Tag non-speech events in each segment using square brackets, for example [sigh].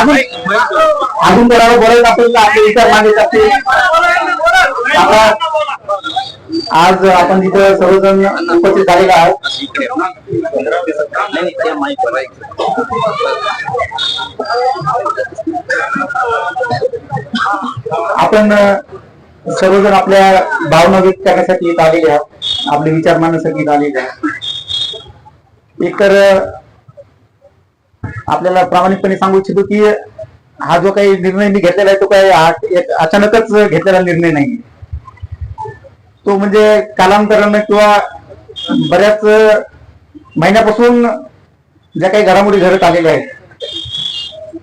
अजून अजून कोणाला बोलायचं असेल तर आपले विचार मांडायचे असतील आता आज आपण तिथं सर्वजण उपस्थित झालेला आहोत. आपण सर्वजण आपल्या भावना व्यक्त करण्यासाठी येत आलेले आहोत. आपले विचार मांडण्यासाठी येत आलेले आहोत. एकतर आपल्याला प्रामाणिकपणे सांगू इच्छितो की हा जो काही निर्णय मी घेतलेला आहे तो काही एक अचानकच घेतलेला निर्णय नाही तो म्हणजे कालांतरानं किंवा बऱ्याच महिन्यापासून ज्या काही घडामोडी घडत आलेल्या आहेत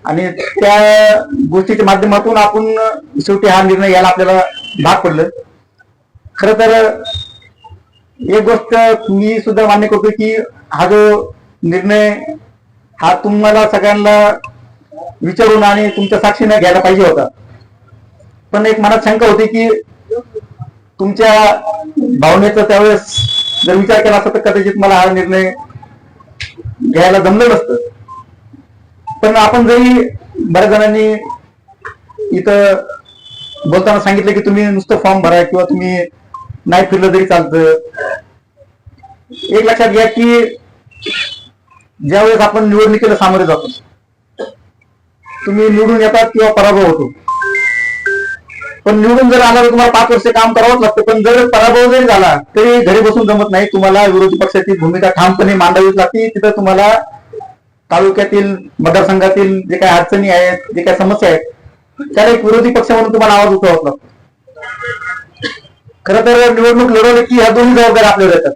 आणि त्या गोष्टीच्या माध्यमातून आपण शेवटी हा निर्णय यायला आपल्याला भाग पडलं. खर तर एक गोष्ट मी सुद्धा मान्य करतो की हा जो निर्णय हा तुम्हाला सगळ्यांना विचारून आणि तुमच्या साक्षीने घ्यायला पाहिजे होता. पण एक मनात शंका होती की तुमच्या भावनेचा त्यावेळेस जर विचार केला असता तर कदाचित मला हा निर्णय घ्यायला जमलं नसतं. पण आपण जरी बऱ्याच जणांनी इथं बोलताना सांगितलं की तुम्ही नुसतं फॉर्म भरा किंवा तुम्ही नाही फिरलं तरी चालतं. एक लक्षात घ्या की ज्यावेळेस आपण निवडणुकीला सामोरे जातो तुम्ही निवडून येतात किंवा पराभव होतो. पण निवडून जर आला तर तुम्हाला पाच वर्ष काम करावंच लागतं पण जर पराभव जरी झाला तरी घरी बसून जमत नाही. तुम्हाला विरोधी पक्षाची भूमिका ठामपणे मांडावीच लागते. तिथं तुम्हाला तालुक्यातील मतदारसंघातील जे काही अडचणी आहेत जे काही समस्या आहेत त्याला एक विरोधी पक्ष म्हणून तुम्हाला आवाज उठवावा लागतो. खरं तर निवडणूक लढवली की ह्या दोन्ही जबाबदाऱ्या आपल्यावर येतात.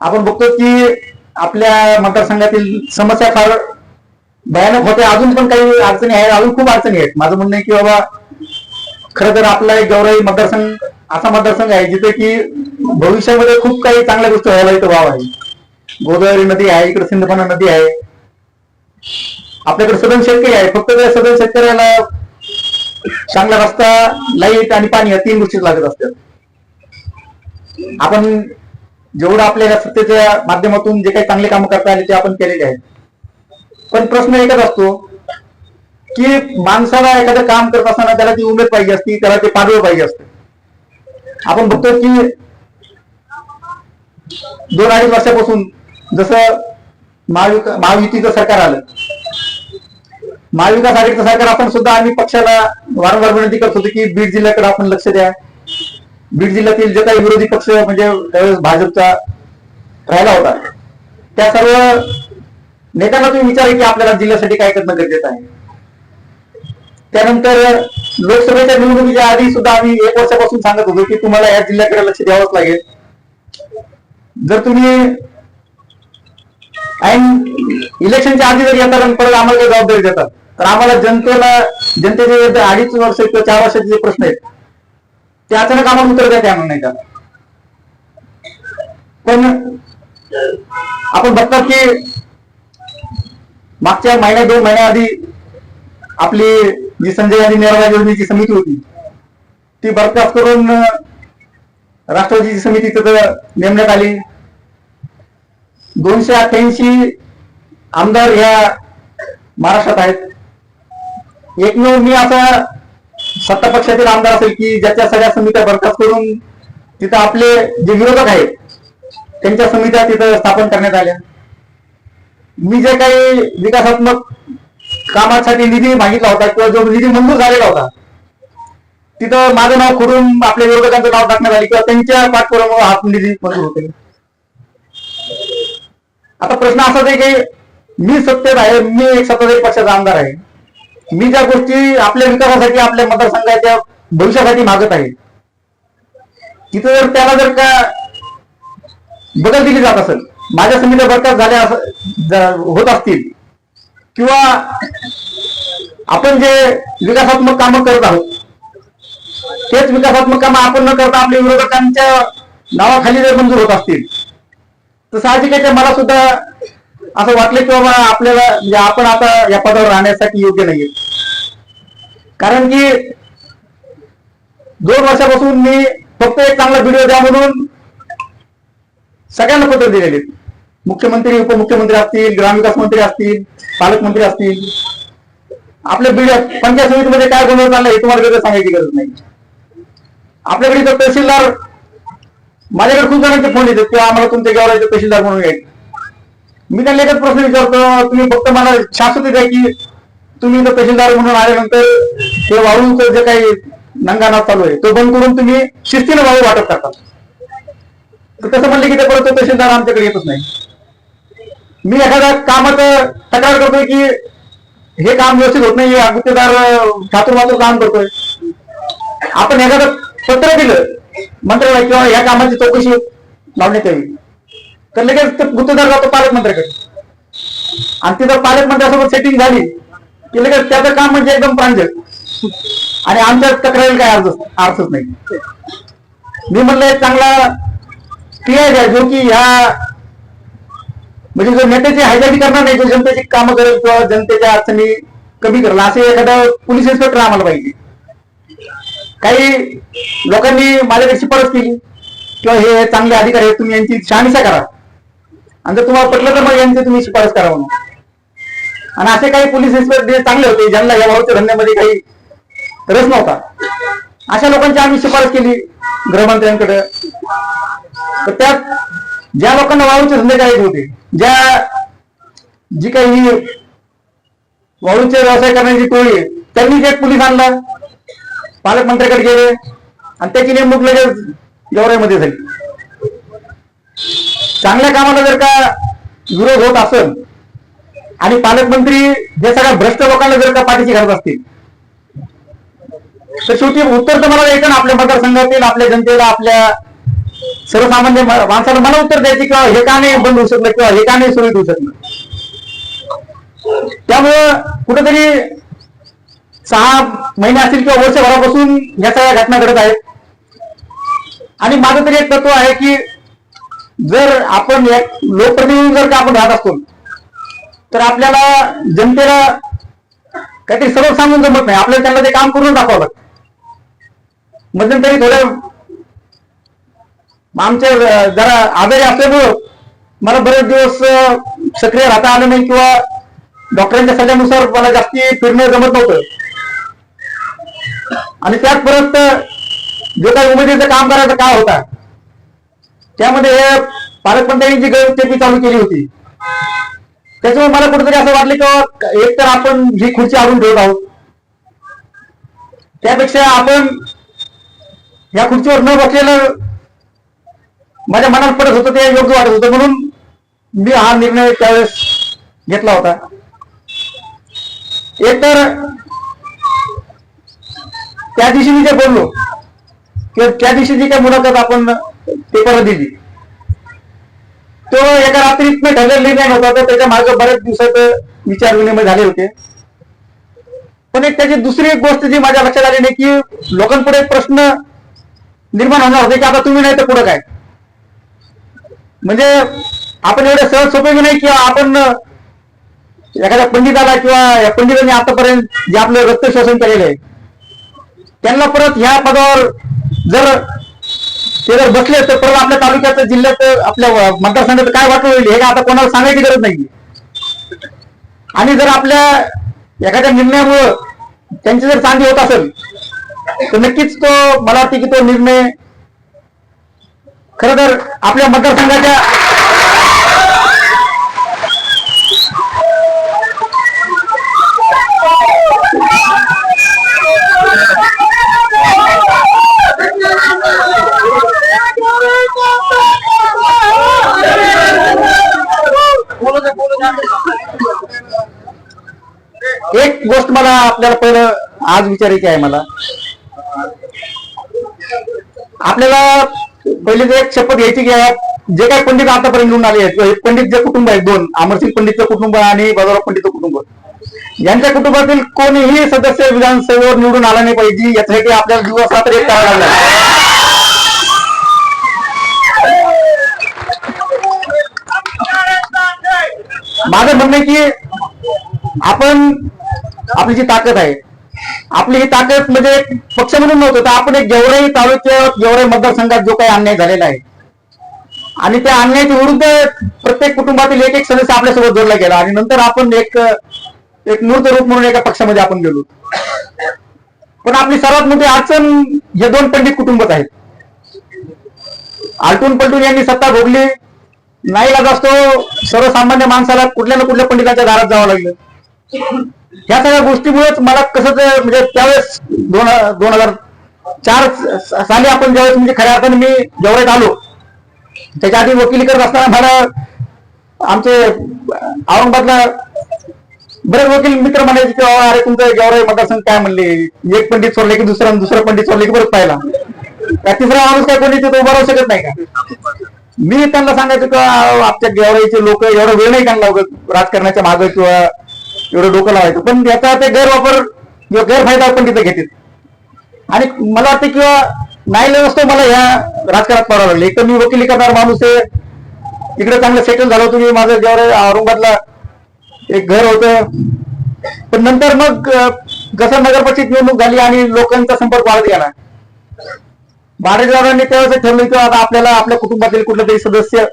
आपण बघतो की आपल्या मतदारसंघातील समस्या फार भयानक होते. अजून पण काही अडचणी आहेत. अजून खूप अडचणी आहेत. माझं म्हणणं आहे की बाबा खरं तर आपला एक गौराई मतदारसंघ असा मतदारसंघ आहे जिथे की भविष्यामध्ये खूप काही चांगल्या गोष्टी व्हायला इथं वाव आहे. गोदावरी नदी आहे इकडे सिंधफणा नदी आहे. आपल्याकडे सदन शेतकरी आहे. फक्त त्या सदन शेतकऱ्याला चांगला रस्ता लाइट आणि पाणी या तीन गोष्टी लागत असतात. आपण जेवढं आपल्या सत्तेच्या माध्यमातून जे काही चांगले काम करता आले ते आपण केलेले आहेत. पण प्रश्न एकच असतो की माणसाला एखादं काम करत असताना त्याला ती उमेद पाहिजे असती त्याला ते पाडवं पाहिजे असतं. आपण बघतो की दोन अडीच वर्षापासून जसं महाविका महायुतीचं सरकार आलं. महाविकास आघाडीचं सरकार आपण सुद्धा आम्ही पक्षाला वारंवार विनंती करत होतो की बीड जिल्ह्याकडे आपण लक्ष द्या. बीड जिल्ह्यातील जे काही विरोधी पक्ष म्हणजे त्यावेळेस भाजपचा राहिला होता त्या सर्व नेत्यांना तुम्ही विचार की आपल्याला जिल्ह्यासाठी काय करणं गरजेचं आहे. त्यानंतर लोकसभेच्या निवडणुकीच्या आधी सुद्धा आम्ही एक वर्षापासून सांगत होतो की तुम्हाला या जिल्ह्याकडे लक्ष द्यावंच लागेल. जर तुम्ही इलेक्शनच्या आधी जर येतात आणि परत आम्हाला जबाबदारी देतात तर आम्हाला जनतेला जनतेचे अडीच वर्ष किंवा चार वर्षाचे जे प्रश्न आहेत ते अचानक आम्हाला उत्तर द्या येणार नाही का पण आपण बघतात की मागच्या महिन्या दोन महिन्याआधी आपली जी संजय गांधी निर्णय योजनेची समिती होती ती बरखास्त करून राष्ट्रवादीची समिती तिथं नेमण्यात आली. दोनशे अठ्ठ्याऐंशी आमदार ह्या महाराष्ट्रात आहेत. एकमेव मी असा सत्ता पक्षातील आमदार असेल की ज्याच्या सगळ्या समित्या बरखास्त करून तिथं आपले जे विरोधक आहेत त्यांच्या समित्या तिथं स्थापन करण्यात आल्या. मी जे काही विकासात्मक कामासाठी निधी मागितला होता किंवा जो निधी मंजूर झालेला होता तिथं माझं नाव करून आपल्या विरोधकांचं नाव टाकण्यात आले किंवा त्यांच्या पाठपुरामुळे हा निधी मंजूर होते आता प्रश्न असाच आहे की मी सत्तेत आहे मी एक सत्ताधारी पक्षाचा आमदार आहे. मी ज्या गोष्टी आपल्या विकासासाठी आपल्या मतदारसंघाच्या भविष्यासाठी मागत आहे तिथं जर त्याला जर का बदल दिली जात असेल माझ्या समित्या बरखास्त झाल्या होत असतील किंवा आपण जे विकासात्मक कामं करत आहोत तेच विकासात्मक कामं आपण न करता आपल्या विरोधकांच्या नावाखाली जर मंजूर होत असतील तर साहजिक आहे मला सुद्धा असं वाटलं की बाबा आपल्याला म्हणजे आपण आता या पदावर राहण्यासाठी योग्य नाहीये. कारण की दोन वर्षापासून मी फक्त एक चांगला व्हिडिओ द्या म्हणून सगळ्यांना पत्र दिलेले मुख्यमंत्री उपमुख्यमंत्री असतील ग्रामविकास मंत्री असतील पालकमंत्री असतील. आपल्या बीड पंचायत समितीमध्ये काय गोंधळ चालला हे तुम्हाला वेगळं सांगायची गरज नाही. आपल्याकडे इथं तहसीलदार माझ्याकडे खूप जणांचे फोन येतात किंवा आम्हाला तुमच्या गावाला तहसीलदार म्हणून यायचे मी त्यांना एकच प्रश्न विचारतो तुम्ही फक्त मला शाश्वती द्या की तुम्ही इथं तहसीलदार म्हणून आल्यानंतर ते वाळूचं जे काही नंगाना चालू आहे तो बंद करून तुम्ही शिस्तीनं वाळू वाटप करता. तर तसं म्हणलं की ते परत तो तहसीलदार आमच्याकडे येतच नाही. मी एखाद्या कामाचं तक्रार करतोय की हे काम व्यवस्थित होत नाही गुत्तेदार ठातूर काम करतोय. आपण एखादं पत्र दिलं मंत्र्याला किंवा या कामाची चौकशी लावण्यात यावी. तर लगेच गुत्तेदार जातो पालकमंत्र्याकडे. आणि ती जर पालकमंत्र्यासोबत सेटिंग झाली. केलं का त्याचं काम म्हणजे एकदम प्रांजळ. आणि आमच्या तक्रारी काय अर्थ अर्थच नाही. मी म्हणलं एक चांगला पीआय द्या जो की ह्या म्हणजे जो नेत्याची हायजाकी करणार नाही जो जनतेची कामं करेल किंवा जनतेच्या अडचणी कमी करेल असे एखादा पोलीस इन्स्पेक्टर आम्हाला पाहिजे. काही लोकांनी माझ्याकडे शिफारस केली किंवा हे चांगले अधिकारी आहेत तुम्ही यांची शहानिशा करा. आणि जर तुम्हाला पटलं तर मग यांची तुम्ही शिफारस करा म्हणून. आणि असे काही पोलीस इन्स्पेक्टर चांगले होते ज्यांना या भाऊच्या धंद्यामध्ये काही रस नव्हता. अशा लोकांची आम्ही शिफारस केली गृहमंत्र्यांकडे. तर त्यात ज्या लोकांना वाळूचे धंदे करायचे होते ज्या जी काही वाळूचे व्यवसाय करण्याची टोळी आहे त्यांनी एक पोलीस आणला पालकमंत्र्याकडे गेले आणि त्याची नेमणूक लगेच गेवराईमध्ये झाली. चांगल्या कामाला जर का विरोध होत असेल आणि पालकमंत्री हे सगळ्या भ्रष्ट लोकांना जर का पाठीशी घालत असतील तर शेवटी उत्तर तर मला द्यायचं ना आपल्या मतदारसंघातील आपल्या जनतेला आपल्या सर्वसामान्य माणसाला मला उत्तर द्यायची किंवा हे का नाही बंद होऊ शकलं किंवा हे का नाही सुरळीत होऊ शकलं. त्यामुळं कुठेतरी सहा महिने असतील किंवा वर्षभरापासून या सगळ्या घटना घडत आहेत. आणि माझं तरी एक तत्व आहे की जर आपण लोकप्रतिनिधी जर का आपण राहत असतो तर आपल्याला जनतेला काहीतरी सर्व सांगून जमत नाही. आपल्याला त्यांना ते काम करून दाखवावं लागतं. मध्यंतरी थोड्या आमच्या जरा आजारी असल्यामुळं मला बरेच दिवस सक्रिय राहता आलं नाही किंवा डॉक्टरांच्या सल्ल्यानुसार मला जास्ती फिरणं जमत नव्हतं. आणि त्यात परत जो काही उमेदीचं काम करायचं काय होता त्यामध्ये पालकमंत्र्यांनी जी गैरचेपी चालू केली होती. त्याच्यामुळे मला कुठेतरी असं वाटलं की एक तर आपण ही खुर्ची आणून ठेवत आहोत त्यापेक्षा आपण या खुर्चीवर न बसलेलं माझ्या मनात पडत होतं ते योग्य वाटत होतं. म्हणून मी हा निर्णय त्यावेळेस घेतला होता. एक तर त्या दिवशी मी जे बोललो किंवा त्या दिवशी जी काही मुलाखत आपण पेपरला दिली तो एका रात्रीत मी नाही होता तर त्याच्यामागे बऱ्याच दिवसात विचार विनिमय झाले होते. पण एक त्याची दुसरी एक गोष्ट जी माझ्या लक्षात आली नाही की लोकांपुढे एक प्रश्न निर्माण होणार होते की आता तुम्ही नाही तर पुढे काय? म्हणजे आपण एवढे सहज सोपे की नाही किंवा आपण एखाद्या पंडिताला किंवा या पंडितांनी आतापर्यंत जे आपलं रक्त शोषण केलेलं आहे त्यांना परत ह्या पदावर जर ते जर बसले तर परत आपल्या तालुक्यात जिल्ह्यात आपल्या मतदारसंघात काय वाटलं होईल हे आता कोणाला सांगायची गरज नाही आणि जर आपल्या एखाद्या निर्णयामुळं त्यांची जर चांदी होत असेल तर नक्कीच तो मला वाटते की तो निर्णय खर तर आपल्या मतदारसंघाच्या एक गोष्ट मला आपल्याला पहिलं आज विचारायची आहे मला. आपल्याला पहिले जे एक शपथ घ्यायची की जे काही पंडित आतापर्यंत निवडून आले आहेत पंडित जे कुटुंब आहेत दोन अमरसिंग पंडितचं कुटुंब आणि बाजाराव पंडितचं कुटुंब. यांच्या कुटुंबातील कोणीही सदस्य विधानसभेवर निवडून आला नाही पाहिजे याच्यासाठी आपल्याला दिवस रात्र एक करावं लागला. माझं म्हणणं आहे की आपण आपली जी ताकद आहे आपली ही ताकद म्हणजे पक्ष म्हणून नव्हतं तर आपण एक गेवराई तालुक्यात गेवराई मतदारसंघात जो काही अन्याय झालेला आहे आणि त्या अन्यायाच्या विरुद्ध प्रत्येक कुटुंबातील एक एक सदस्य आपल्यासोबत जोडला गेला आणि नंतर आपण एक एक मूर्त रूप म्हणून एका पक्षामध्ये आपण गेलो. पण आपली सर्वात मोठी अडचण हे दोन पंडित कुटुंबच आहेत. आलटून पलटून यांनी सत्ता भोगली नाही लागत असतो सर्वसामान्य माणसाला कुठल्या ना कुठल्या पंडिताच्या दारात जावं लागलं. ह्या सगळ्या गोष्टीमुळेच मला कसं म्हणजे त्यावेळेस दोन दोन हजार चार साली आपण ज्यावेळेस म्हणजे खऱ्या अर्थाने मी जेवढ्यात आलो त्याच्या आधी वकिली करत असताना मला आमचे औरंगाबादला बरेच वकील मित्र म्हणायचे की अरे तुमचं गेवराई मतदारसंघ काय म्हणले? एक पंडित सोडले की दुसरा दुसरा पंडित सोडले की बरंच पाहिला. त्या तिसरा माणूस काय कोणी तिथं उभा राहू शकत नाही का? मी त्यांना सांगायचं का आपल्या आमच्या गेवराईचे लोक एवढा वेळ नाही त्यांना राजकारणाच्या मागे किंवा एवढं डोकं लावायचं. पण याचा ते गैरवापर किंवा गैरफायदा आपण तिथे घेतील. आणि मला वाटतं किंवा नाही असतो मला ह्या राजकारणात पडावं लागले. एक तर मी वकिली करणार माणूस आहे. इकडे चांगलं सेटल झालो तुम्ही माझं जेव्हा औरंगाबादला एक घर होतं. पण नंतर मग जसं कसं नगरपरिषद निवडणूक झाली आणि लोकांचा संपर्क वाढत गेला. भाडेदारांनी त्यावेळेस ठरवलं की आता आपल्याला आपल्या कुटुंबातील कुठलं तरी सदस्य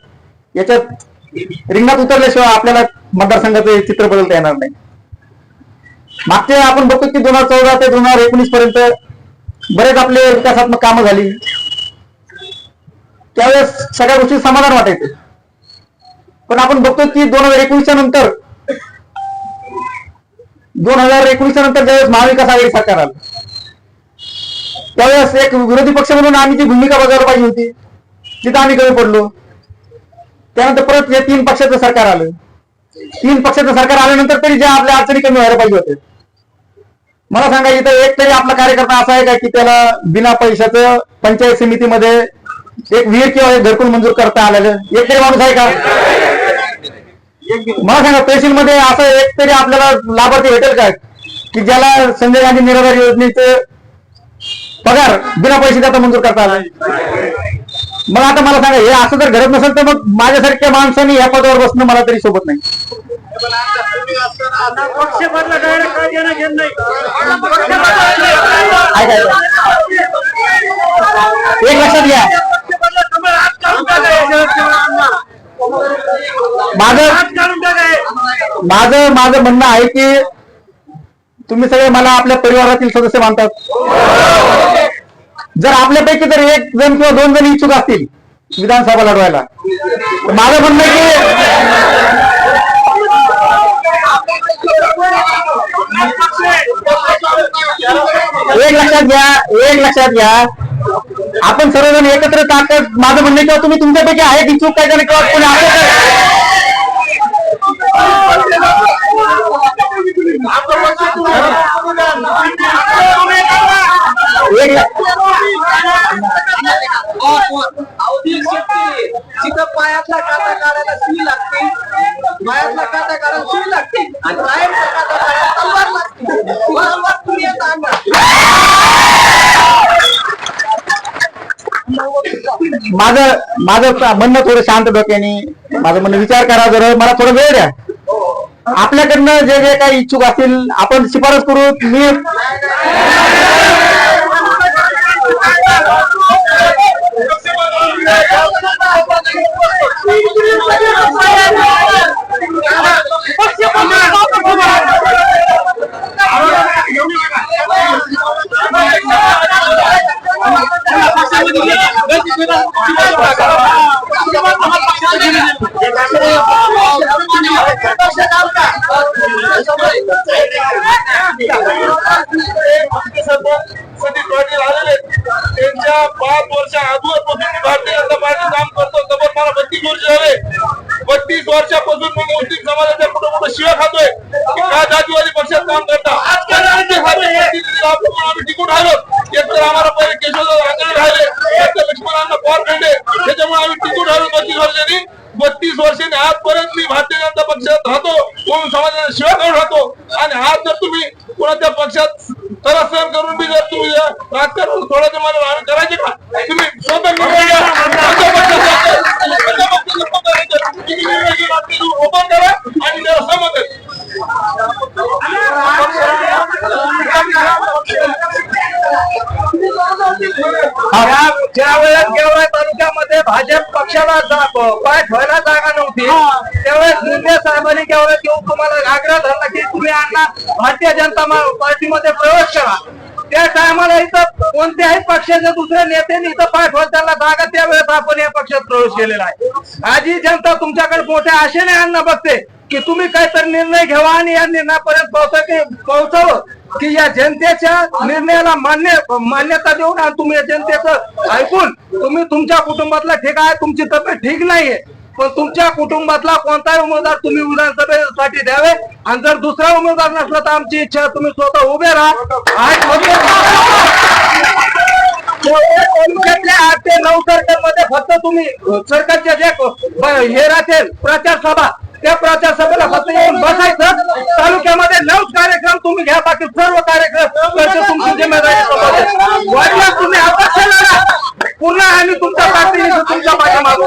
याच्यात रिंगणात उतरल्याशिवाय आपल्याला मतदारसंघाचं चित्र बदलता येणार नाही. मागच्या आपण बघतो की दोन हजार चौदा ते दोन हजार एकोणीस पर्यंत बरेच आपले विकासात्मक कामं झाली. त्यावेळेस सगळ्या गोष्टी समाधान वाटायचं. पण आपण बघतो की दोन हजार एकोणीसच्या नंतर दोन हजार एकोणीसच्या नंतर ज्यावेळेस महाविकास आघाडी सरकार आलं त्यावेळेस एक विरोधी पक्ष म्हणून आम्ही ती भूमिका बजावली पाहिजे होती. तिथं आम्ही कमी पडलो. त्यानंतर परत हे तीन पक्षाचं सरकार आलं. तीन पक्षाचं सरकार आल्यानंतर तरी ज्या आपल्या अडचणी कमी व्हायला पाहिजे होते मला सांगा इथं एक तरी आपला कार्यकर्ता असा आहे का की त्याला बिना पैशाचं पंचायत समितीमध्ये एक विहीर किंवा एक घरकुल मंजूर करता आलेलं? एक तरी माणूस आहे का? मला सांगा तहसील मध्ये असं एक तरी आपल्याला लाभार्थी भेटेल का? की ज्याला संजय गांधी निराधार योजनेचं पगार बिना पैसे देता मंजूर करता आला. मग आता मला सांगा हे असं जर घडत नसेल तर मग माझ्यासारख्या माणसाने या पदावर बसणं मला तरी सोबत नाही. एक लक्षात घ्या. माझं माझं माझं म्हणणं आहे की तुम्ही सगळे मला आपल्या परिवारातील सदस्य मानतात. जर आपल्यापैकी जर एक जण किंवा दोन जण इच्छुक असतील विधानसभा लढवायला तर माझं म्हणणं आहे की एक लक्षात घ्या एक लक्षात घ्या. आपण सर्वजण एकत्र ताकद माझं म्हणणं किंवा तुम्ही तुमच्यापैकी आहेत इच्छुक काय जण किंवा कोणी आहे काय जिथं पायातला काटा काढायला सुई लागते पायातला काटा काढायला सुई लागते आणि बाहेरचा काटा काढायला तलवार लागते तलवार तुम्ही येत माझं माझं म्हणणं थोडं शांत डोक्याने. माझं म्हणणं विचार करा जरा. मला थोडं वेळ द्या. आपल्याकडनं जे जे काही इच्छुक असतील आपण शिफारस करू. मी त्यांच्या पाच वर्ष अगोदरपासून मी भारतीय जनता पार्टी काम करतो तब्बल मला बत्तीस वर्ष झाले बत्तीस वर्षापासून मी मुस्लिम समाजाच्या कुठं कुठं शिव्या खातोय की का जातीवादी पक्षात काम करता आम्ही टिकून राहिलो एक तर आम्हाला पहिले केशवराव आंगणे राहिले एक तर लक्ष्मणांना पवार भेटले त्याच्यामुळे आम्ही टिकून राहिलो बत्तीस वर्षांनी तीस वर्षाने आजपर्यंत मी भारतीय जनता पक्षात राहतो कोण समाजाला शिव्या करून राहतो? आणि आज जर तुम्ही कोणाच्या पक्षात त्रास करून बी जर तुम्ही राजकारण थोड्याच्या मला राहणं करायचे का? तुम्ही स्वतः ओपन करा आणि त्याला सहमत ज्या वेळेस केवळ तालुक्यामध्ये भाजप पक्षाला जा- ठेवायला होती. त्यावेळेस शिंदे साहेबांनी त्यावेळेस येऊन तुम्हाला आग्रह धरला की तुम्ही अण्णा भारतीय जनता पार्टीमध्ये प्रवेश करा. त्या टायमाला इथं कोणत्याही पक्षाच्या दुसऱ्या नेत्यांनी इथं पाठवत त्यांना जागा त्यावेळेस आपण या पक्षात प्रवेश केलेला आहे. आज ही जनता तुमच्याकडे मोठ्या आशेने अण्णा बघते की तुम्ही काहीतरी निर्णय घ्यावा आणि या निर्णयापर्यंत पोहोच पोहोचावं की या जनतेच्या निर्णयाला मान्य मान्यता देऊन आणि तुम्ही या जनतेचं ऐकून तुम्ही तुमच्या कुटुंबातला ठीक आहे तुमची तब्येत ठीक नाहीये. पण तुमच्या कुटुंबातला कोणताही उमेदवार तुम्ही विधानसभेसाठी द्यावे. आणि जर दुसरा उमेदवार नसला तर आमची इच्छा तुम्ही स्वतः उभे राहा. तालुक्यातल्या आठ ते नऊ सर्कलमध्ये फक्त तुम्ही सरकारच्या जे ब- हे राहतील प्रचार सभा त्या प्रचार सभेला फक्त येऊन बसायचं. तालुक्यामध्ये नऊच कार्यक्रम तुम्ही घ्या बाकी सर्व कार्यक्रम तुमची जिम्मेदारी. वाटल्यास तुम्ही अपक्ष लढा पुन्हा आम्ही तुमच्या पाहू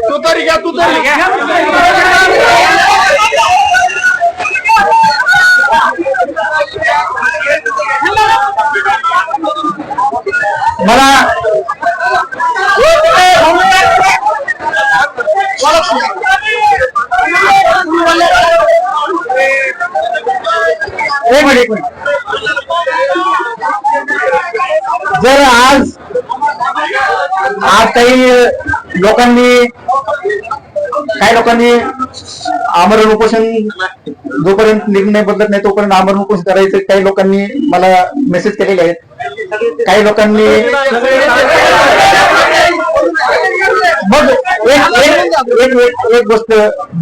तू तरी घ्या तू तरी घ्या मला एक मिनिट जर आज आज काही लोकांनी काही लोकांनी आमरण उपोषण जोपर्यंत निर्णय बदलत नाही तोपर्यंत आमरण उपोषण करायचं. काही लोकांनी मला मेसेज केलेले आहेत. काही लोकांनी मग एक एक एक गोष्ट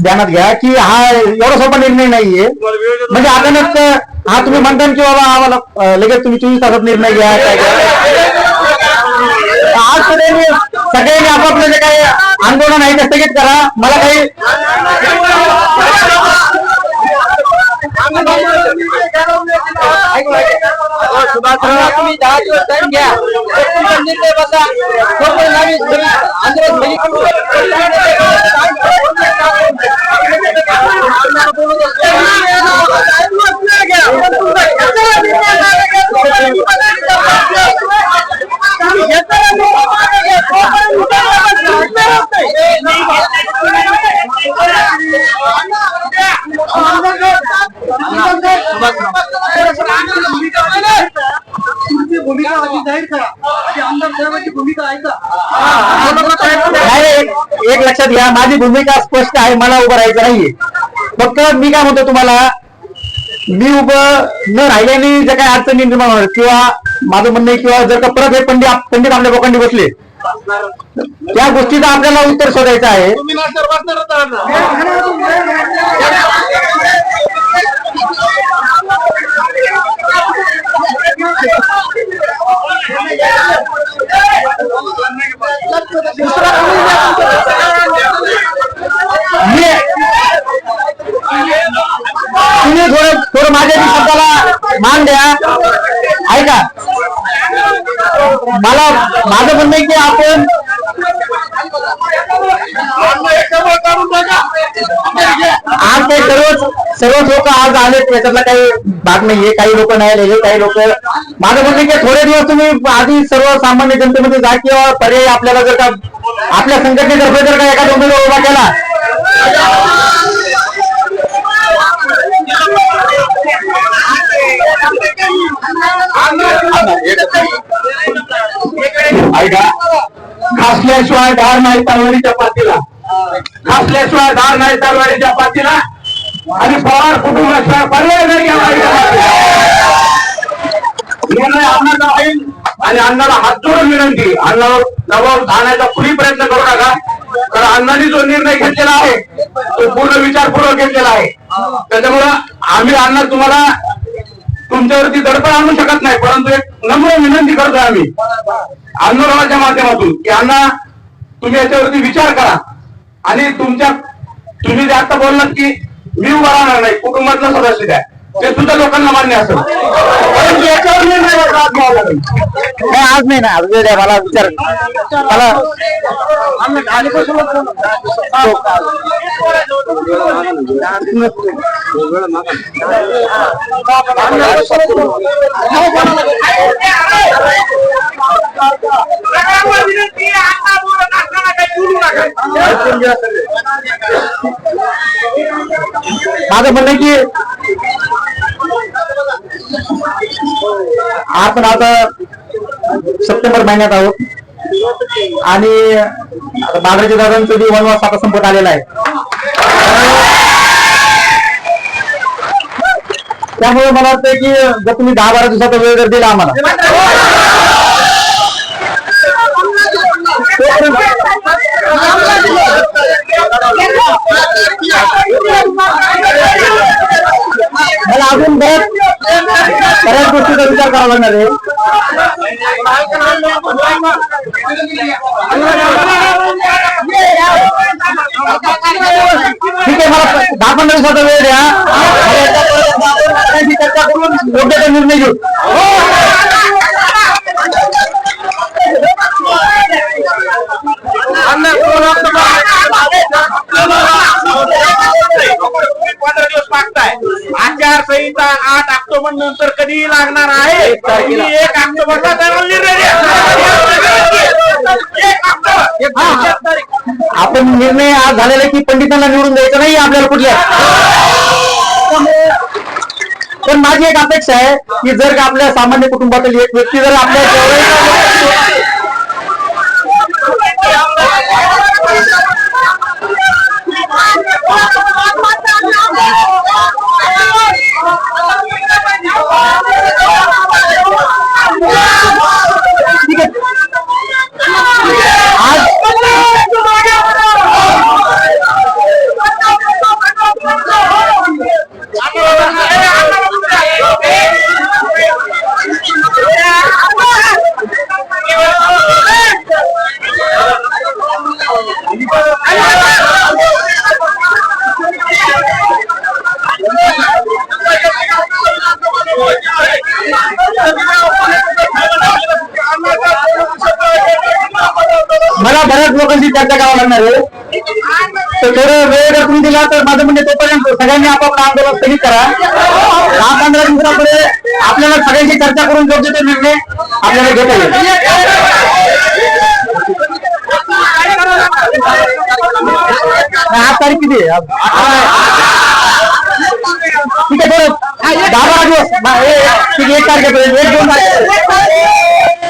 ध्यानात घ्या की हा एवढा सोपा निर्णय नाहीये. म्हणजे अचानक हा तुम्ही म्हणता की बाबा आम्हाला लगेच तुम्ही चोवीस तासात निर्णय घ्या काय घ्या. आज सगळ्यांनी सगळ्यांनी आपापलं जे काही आंदोलन आहे ते स्थगित करा. मला काही तुम्ही दहा दिवस टाइम घ्या निर्णय बसा तोपर्यंत आम्ही भूमिका जाहीर करा आमदार साहेबांची भूमिका ऐका एक- एक लक्षात घ्या माझी भूमिका स्पष्ट आहे मला उभं राहायचं नाहीये. फक्त मी काय म्हणतो तुम्हाला मी उभं न राहिल्याने ज्या काही अडचणी निर्माण होणार किंवा माझं म्हणणं आहे किंवा जर का परत हे पंडित पंडित आपल्या लोकांनी बसले त्या गोष्टीचं आपल्याला उत्तर शोधायचं आहे. तुम्ही थोडं थोडं माझ्या शब्दाला मान द्या. ऐका. मला माझं म्हणणं की आपण आज ते सर्वच सर्वच लोक आज आले त्याच्यातला काही भाग नाहीये काही लोक नाही आलेले काही लोक माझं म्हणणं की थोडे दिवस तुम्ही आधी सर्वसामान्य जनतेमध्ये जा किंवा पर्याय आपल्याला जर का आपल्या संघटनेतर्फे जर का एखादा उमेदवार उभा केला. ऐका खासल्याशिवाय धार नाही तलवारीच्या पातीला. खासल्याशिवाय धार नाही तलवारीच्या पातीला. आणि पवार कुटुंबाशिवाय पर्याय नाही निर्णय आणि अण्णाला हात जोडून विनंती. अण्णावर दबाव आणण्याचा कुणी प्रयत्न करू नका. कारण अण्णांनी जो निर्णय घेतलेला आहे तो पूर्ण विचारपूर्वक घेतलेला आहे. त्याच्यामुळं आम्ही अण्णा तुम्हाला तुमच्यावरती दडपण आणू शकत नाही परंतु एक नम्र विनंती करतोय आम्ही. आंदोलनाच्या माध्यमातून की अण्णा तुम्ही याच्यावरती विचार करा. आणि तुमच्या तुम्ही जे आता बोललात की मी उभा राहणार नाही कुटुंबातला सदस्य द्या ते सुद्धा लोकांना मान्य असेल परंतु याच्यावर निर्णय आज घ्यावा लागेल. नाही आज नाही ना आज वेळ आहे मला विचार मला माझं म्हणणं की? आपण आता सप्टेंबर महिन्यात आहोत. आणि आता बागराजे दादांचं बी वनवास आता संपत आलेला आहे. त्यामुळे मला वाटतं की जर तुम्ही दहा बारा दिवसाचा वेळ जर दिला आम्हाला बऱ्याच गोष्टीचा विचार करावा लागणार आहे. ठीक आहे मला दहा पंधरा दिवसाचा वेळ द्या. चर्चा करून योग्य तो निर्णय घेऊ. पंधरा दिवस मागताय. आचारसंहिता आठ ऑक्टोबर नंतर कधीही लागणार आहे? एक ऑक्टोबरला आपण निर्णय आज झालेला की पंडितांना निवडून द्यायचं नाही आपल्याला कुठल्या? पण माझी एक अपेक्षा आहे की जर का आपल्या सामान्य कुटुंबातील एक व्यक्ती जर आपल्या [laughs] जवळ चर्चा करावं लागणार आहे. तर थोडं दिला तर माझं आंदोलन स्थगित चर्चा करून आज तारीख किती? ठीक आहे, एक तारखेपर्यंत, एक दोन तारखेपर्यंत.